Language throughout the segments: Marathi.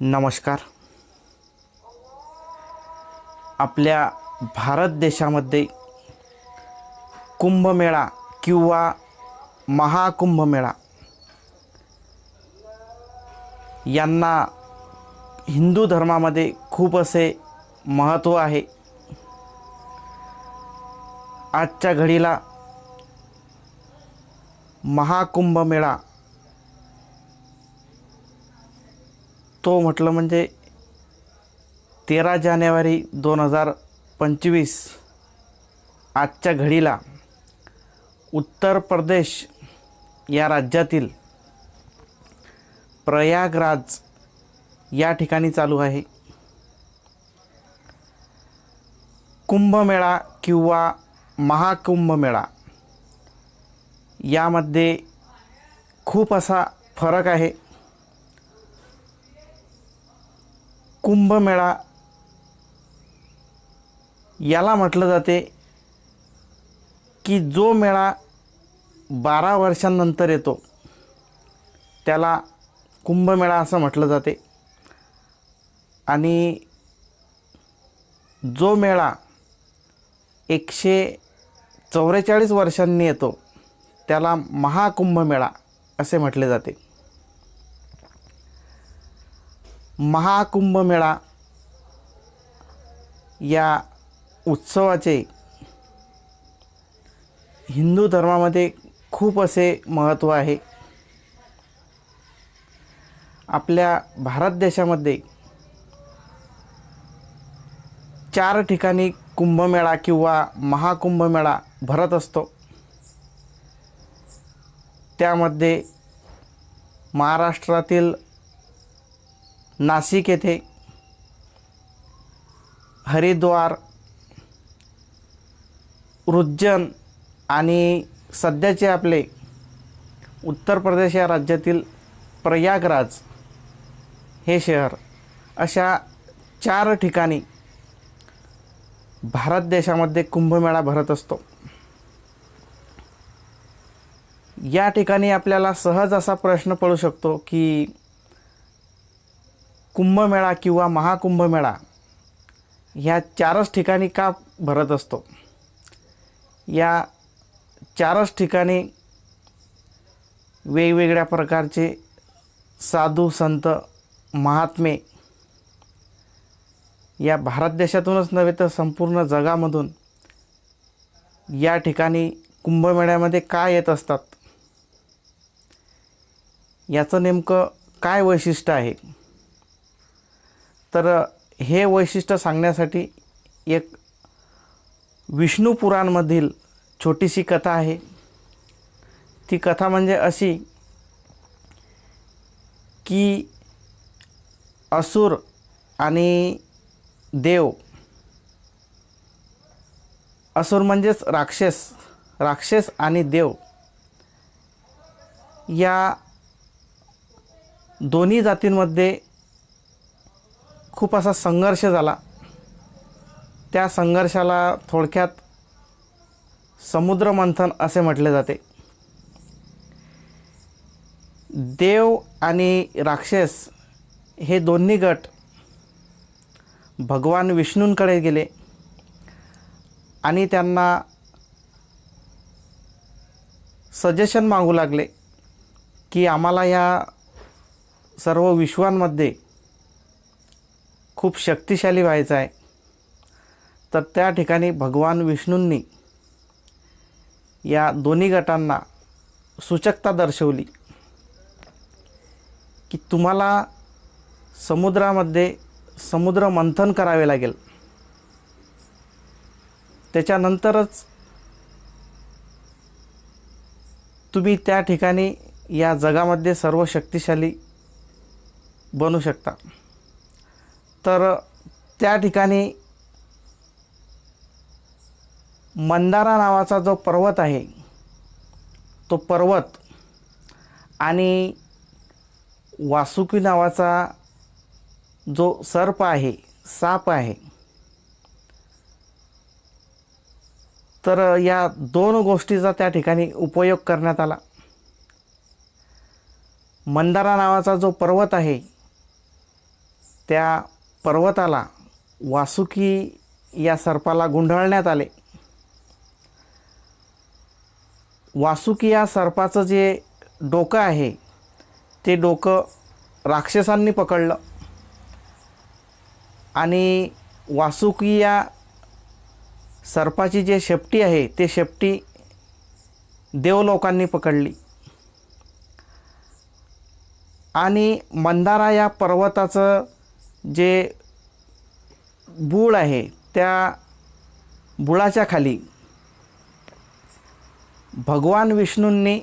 नमस्कार. आपल्या भारत देशामध्ये कुंभमेळा किंवा महाकुंभमेळा यांना हिंदू धर्मामध्ये खूप असे महत्त्व आहे. आजच्या घडीला महाकुंभमेळा तो म्हटलं म्हणजे तेरा जानेवारी दोन हजार पंचवीस आजच्या घडीला उत्तर प्रदेश या राज्यातील प्रयागराज या ठिकाणी चालू आहे. कुंभमेळा किंवा महाकुंभमेळा यामध्ये खूप असा फरक आहे. कुंभमेळा. याला म्हटलं जाते की जो मेळा बारा वर्षांनंतर येतो त्याला कुंभमेळा असं म्हटलं जाते. आणि जो मेळा एकशे चौवेचाळीस वर्षांनी येतो त्याला महाकुंभमेळा असे म्हटले जाते. महाकुंभमेळा या उत्सवाचे हिंदू धर्मामध्ये खूप असे महत्त्व आहे. आपल्या भारत देशामध्ये चार ठिकाणी कुंभमेळा किंवा महाकुंभमेळा भरत असतो. त्यामध्ये महाराष्ट्रातील नाशिक येथे हरिद्वार उज्जैन आणि सध्याचे आपले उत्तर प्रदेश या राज्यातील प्रयागराज हे शहर अशा चार ठिकाणी भारत देशामध्ये कुंभमेळा भरत असतो. या ठिकाणी आपल्याला सहज असा प्रश्न पडू शकतो की कुंभमेळा किंवा महाकुंभमेळा ह्या चारच ठिकाणी का भरत असतो? या चारच ठिकाणी वेगवेगळ्या प्रकारचे साधू संत महात्मे या भारत देशातूनच नव्हे तर संपूर्ण जगामधून या ठिकाणी कुंभमेळ्यामध्ये काय येत असतात? याचं नेमकं काय वैशिष्ट्य आहे? तर हे वैशिष्ट्य सांगण्यासाठी एक विष्णू पुराणमधील छोटीशी कथा आहे. ती कथा म्हणजे अशी की असुर आणि देव असुर म्हणजेच राक्षस राक्षस आणि देव या दोन्ही जातींमध्ये खूप असा संघर्ष झाला. त्या संघर्षाला थोडक्यात समुद्रमंथन असे म्हटले जाते. देव आणि राक्षस हे दोन्ही गट भगवान विष्णूंकडे गेले आणि त्यांना सजेशन मागू लागले की आम्हाला या सर्व विश्वांमध्ये खूप शक्तिशाली व्हायचं आहे. तर त्या ठिकाणी भगवान विष्णूंनी या दोन्ही गटांना सूचकता दर्शवली की तुम्हाला समुद्रामध्ये समुद्र मंथन करावे लागेल. त्याच्यानंतरच तुम्ही त्या ठिकाणी या जगामध्ये सर्व शक्तिशाली बनू शकता. तर त्या ठिकाणी मंदारा नावाचा जो पर्वत आहे तो पर्वत आणि वासुकी नावाचा जो सर्प आहे साप आहे तर या दोन गोष्टीचा त्या ठिकाणी उपयोग करण्यात आला. मंदारा नावाचा जो पर्वत आहे त्या पर्वताला वासुकी या सर्पाला गुंढाळण्यात आले. वासुकी या सर्पाचं जे डोकं आहे ते डोकं राक्षसांनी पकडलं. आणि वासुकी या सर्पाची जे शेपटी आहे ते शेपटी देवलोकांनी पकडली. आणि मंदारा या पर्वताचं जे बूळ आहे त्या बुळाच्या खाली भगवान विष्णूंनी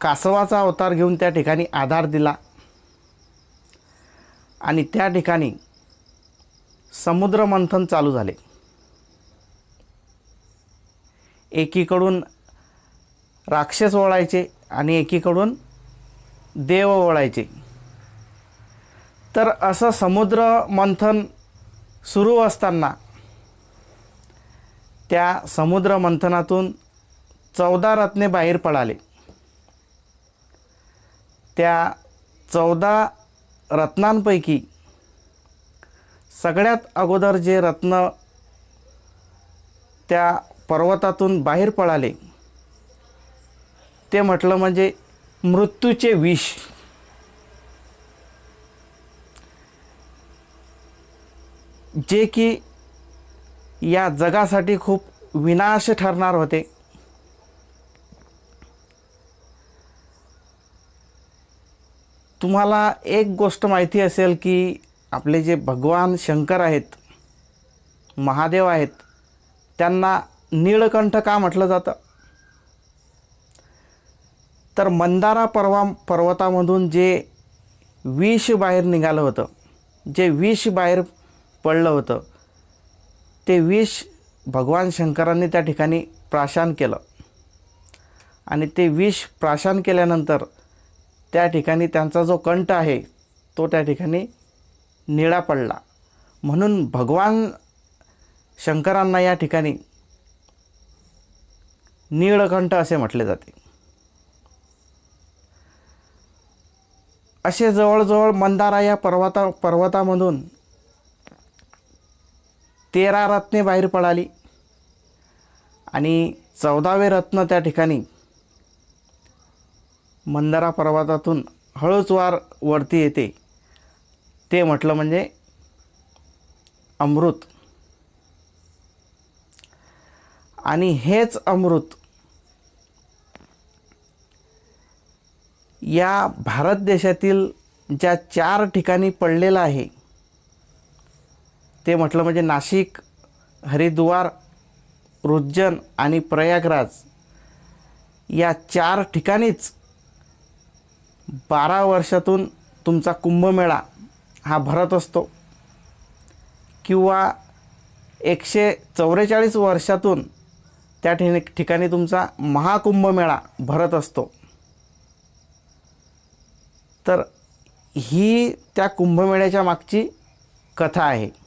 कासवाचा अवतार घेऊन त्या ठिकाणी आधार दिला. आणि त्या ठिकाणी समुद्रमंथन चालू झाले. एकीकडून राक्षस ओळायचे आणि एकीकडून देव ओळायचे. तर असं समुद्र मंथन सुरू असताना त्या समुद्र मंथनातून चौदा रत्ने बाहेर पडाले. त्या चौदा रत्नांपैकी सगळ्यात अगोदर जे रत्न त्या पर्वतातून बाहेर पडाले ते म्हटलं म्हणजे मृत्यूचे विष. जे की या जगासाठी खूप विनाश ठरणार होते. तुम्हाला एक गोष्ट माहिती असेल की आपले जे भगवान शंकर आहेत महादेव आहेत त्यांना नीळकंठ का म्हटलं जातं? तर मंदारा पर्वा पर्वतामधून जे विष बाहेर निघालं होतं जे विष बाहेर पडलं होतं. ते विष भगवान शंकरांनी त्या ठिकाणी प्राशान केलं. आणि ते विष प्राशान केल्यानंतर त्या ठिकाणी त्यांचा जो कंठ आहे तो त्या ठिकाणी निळा पडला. म्हणून भगवान शंकरांना या ठिकाणी नीळकंठ असे म्हटले जाते. असे जवळजवळ मंदारा या पर्वता पर्वतामधून तेरा रत्ने बाहेर पडाली. आणि चौदावे रत्न त्या ठिकाणी मंदारा पर्वतातून हळूच वार वरती येते. ते म्हटलं म्हणजे अमृत. आणि हेच अमृत या भारत देशातील ज्या चार ठिकाणी पडलेलं आहे ते म्हटलं म्हणजे नाशिक हरिद्वार उज्जैन आणि प्रयागराज या चार ठिकाणीच बारा वर्षातून तुमचा कुंभमेळा हा भरत असतो. किंवा एकशे चौवेचाळीस वर्षातून त्या ठिकाणी ठिकाणी तुमचा महाकुंभमेळा भरत असतो. तर ही त्या कुंभमेळ्याच्या मागची कथा आहे.